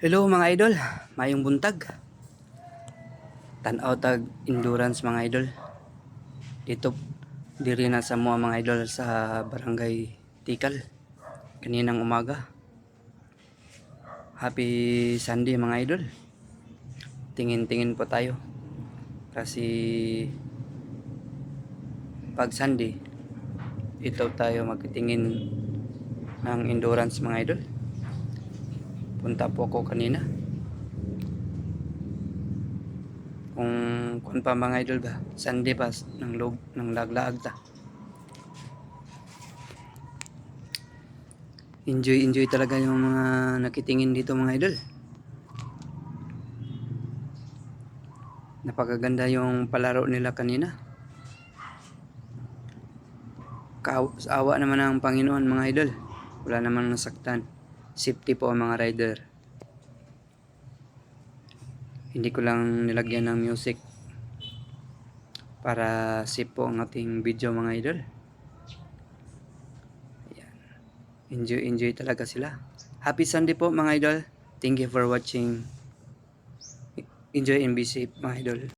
Hello mga idol, mayong buntag. Tanaw tag endurance mga idol. Dito diri na sa mga mga idol sa barangay Tikal. Kaninang umaga. Happy Sunday mga idol. Tingin-tingin po tayo. Kasi pag Sunday, ito tayo magtingin ng endurance mga idol. Punta po ako kanina. Kung kung pa mga idol ba, Sunday pa ng log ng laglaag ta. Enjoy enjoy talaga yung mga nakitingin dito mga idol. Napakaganda yung palaro nila kanina. Kaaw- sa awa naman ng Panginoon mga idol. Wala namang nasaktan. Safety po ang mga rider. Hindi ko lang nilagyan ng music para safe po ang ating video mga idol. Ayan. Enjoy, enjoy talaga sila. Happy Sunday po mga idol. Thank you for watching. Enjoy and be safe mga idol.